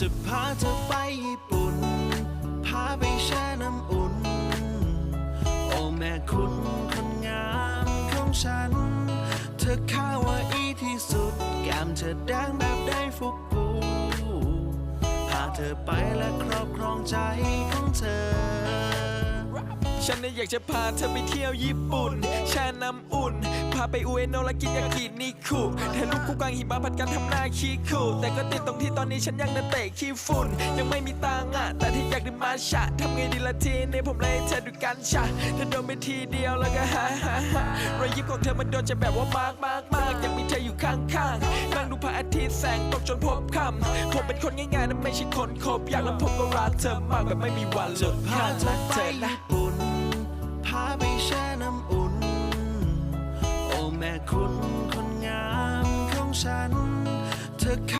จะพาเธอไปญี่ปุ่น พาไปแช่น้ำอุ่น โอ้แม่คุณคนงามของฉัน เธอข้าว่าอีที่สุด แก้มเธอแดงแบบได้ฟุกปูพาเธอไปและครอบครองใจของเธอ ฉันน่ะอยากจะพาเธอไปเที่ยวญี่ปุ่น แช่น้ำอุ่น พาไปอุเอโนและกินยากินิคุถ่ายรูปคู่กลางหิมะผัดกันทำหน้าขี้ขู่แต่ก็ติดตรงที่ตอนนี้ฉันยังนันเตะขี้ฝุ่น ยังไม่มีตังอะ แต่ที่อยากดื่มมาชะทำไงดีละทีนี้ผมเลยเธอดูกันชะเธอโดนไปทีเดียวแล้วก็ฮ่าฮ่าฮ่ารอยยิ้มของเธอมันโดนจะแบบว่ามากมากมากอยากมีเธออยู่ข้างๆนั่งดูพระอาทิตย์แสงตกจนพบคำผมเป็นคนง่ายๆนะไม่ใช่คนคบอยากแล้วผมก็รักเธอมากแบบไม่มีวันลดพาค่าเธอรักเธอนะ คุณคนงามของฉันเธอ